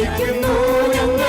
ആരാധിക്കുന്നു ഞങ്ങൾ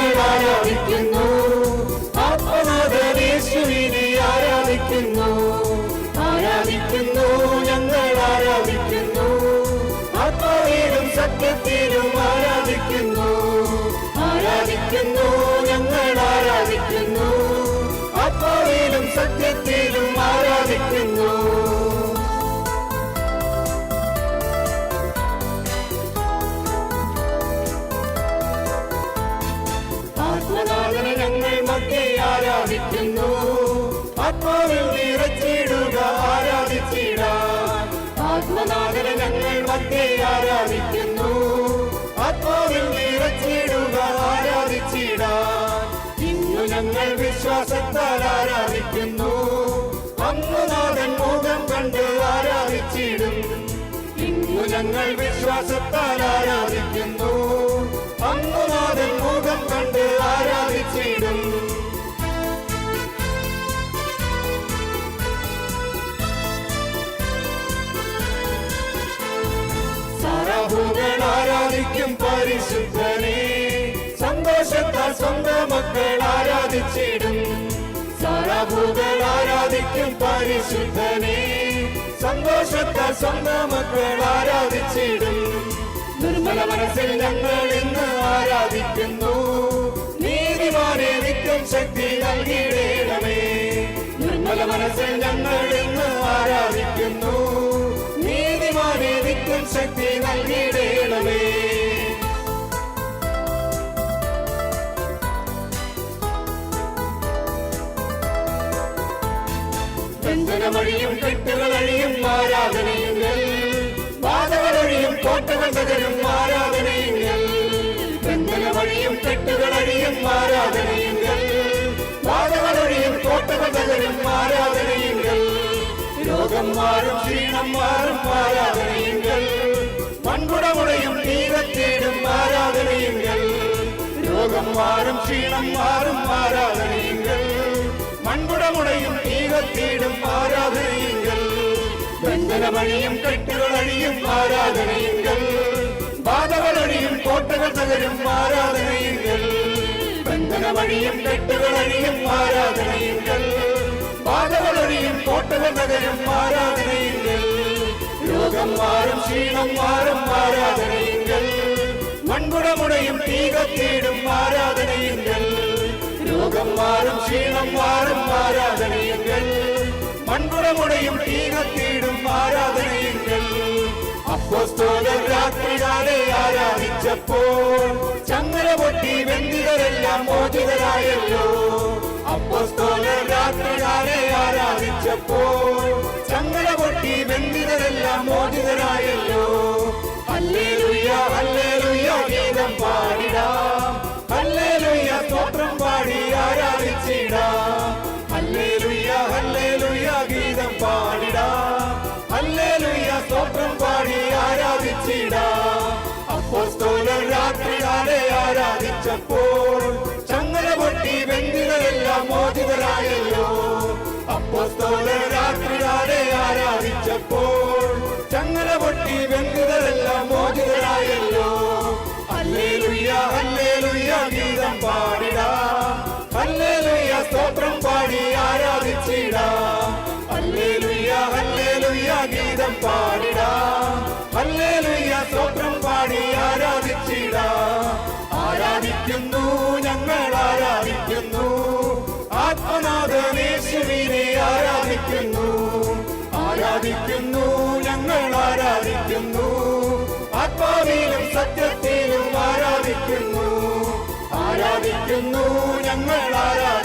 ഞങ്ങൾ ആരാധിക്കുന്നു. ആത്മാവിൽ നിറച്ചിടുക ആരാധിച്ചിടാൻ ആത്മനാഥനെ ഞങ്ങൾ മധ്യേ ആരാധിക്കുന്നു. ആത്മാവിൽ നിറച്ചിടുക ആരാധിച്ചിടാൻ ഇന്നു ഞങ്ങൾ വിശ്വാസത്താൽ ആരാധിക്കുന്നു. അമ്മനാഥൻ മുഖം കണ്ട് ആരാധിച്ചിടും. ഇന്നു ഞങ്ങൾ വിശ്വാസത്താൽ ആരാധിക്കുന്നു. അമ്മനാഥൻ മുഖം കണ്ട് ആരാധിച്ചിടും സാറാഭൂകൾ ആരാധിക്കും പരിശുദ്ധനെ. സന്തോഷത്താൽ സ്വന്തം മക്കൾ ആരാധിച്ചിടും. സാറാഭൂകൾ ആരാധിക്കും പരിശുദ്ധനെ. സന്തോഷത്താൽ സ്വന്തം മക്കൾ ആരാധിച്ചിടും. നിർമ്മല മനസ്സിൽ ഞങ്ങൾ ഇന്ന് ആരാധിക്കുന്നു. നീതിമാനെ നിത്യം ശക്തി നൽകിയിടേണമേ നിർമ്മല മനസ്സിൽ ഞങ്ങൾ ഇന്ന് ആരാധിക്കുന്നു. നിത്യം ശക്തി നൽകിയിടണമേ ബന്ധനമഴിയും കെട്ടുകളഴിയും ആരാധനയുങ്ങൾ ബാധകളൊഴിയും കോട്ടകൾ തകരും ആരാധനയുങ്ങൾ ബന്ധനമഴിയും കെട്ടുകളഴിയും ആരാധനയുങ്ങൾ ബാധകളൊഴിയും കോട്ടകൾ തകരും ആരാധനയുങ്ങൾ രോഗം മാറും ക്ഷീണം മാറും ആരാധനയുങ്ങൾ രോഗം മാറും ക്ഷീണം മാറും ആരാധനയുങ്ങൾ മൺകുടമുടയും തീരത്തേടും ആരാധനയുങ്ങൾ ബന്ധനമഴിയും കെട്ടുകളഴിയും ആരാധനയുങ്ങൾ ബാധകളൊഴിയും കോട്ടകൾ തകരും ആരാധനയുങ്ങൾ ബന്ധനമഴിയും കെട്ടുകളഴിയും ആരാധനയുങ്ങൾ ബാധകളൊഴിയും കോട്ടകൾ തകരും ആരാധനയുങ്ങൾ രോഗം മാറും ക്ഷീണം മാറും ആരാധനയുങ്ങൾ മൺകുടമുടയും തീകത്തേടും ആരാധനയുങ്ങൾ രോഗം മാറും ക്ഷീണം മാറും ആരാധനയുങ്കൽ മൺകുടമുടയും തീകത്തേടും ആരാധനയുങ്കൽ അപ്പോസ്തോലർ രാത്രികാലെ ആരാധിച്ചപ്പോൾ ചങ്ങല പൊട്ടി ബന്ധിതരെല്ലാം മോചിതരായല്ലോ. അപ്പോസ്തോലർ രാത്രികാലെ ആരാധിച്ചപ്പോൾ ചങ്ങല പൊട്ടി ബന്ധിതരെല്ലാം മോചിതരായല്ലോ അപ്പോസ്തോലർ രാത്രികാലെ ആരാധിച്ചപ്പോൾ ചങ്ങല പൊട്ടി വെങ്കുതരെല്ലാം മോചിതരായല്ലോ. ഹല്ലേലൂയ ഹല്ലേലൂയ ഗീതം പാടിടാം. ഹല്ലേലൂയ സ്തോത്രം പാടി ആരാധിച്ചിടാം. ഹല്ലേലൂയ ഹല്ലേലൂയ ഗീതം പാടിടാം. ഹല്ലേലൂയ സ്തോത്രം പാടി ആരാധിച്ചിടാം. ആരാധിക്കുന്നു ഞങ്ങൾ ആരാധിക്കുന്നു. ആരാധിക്കുന്നു ആത്മാവിലും സത്യത്തിലും ആരാധിക്കുന്നു. ആരാധിക്കുന്നു ഞങ്ങൾ ആരാധിക്കുന്നു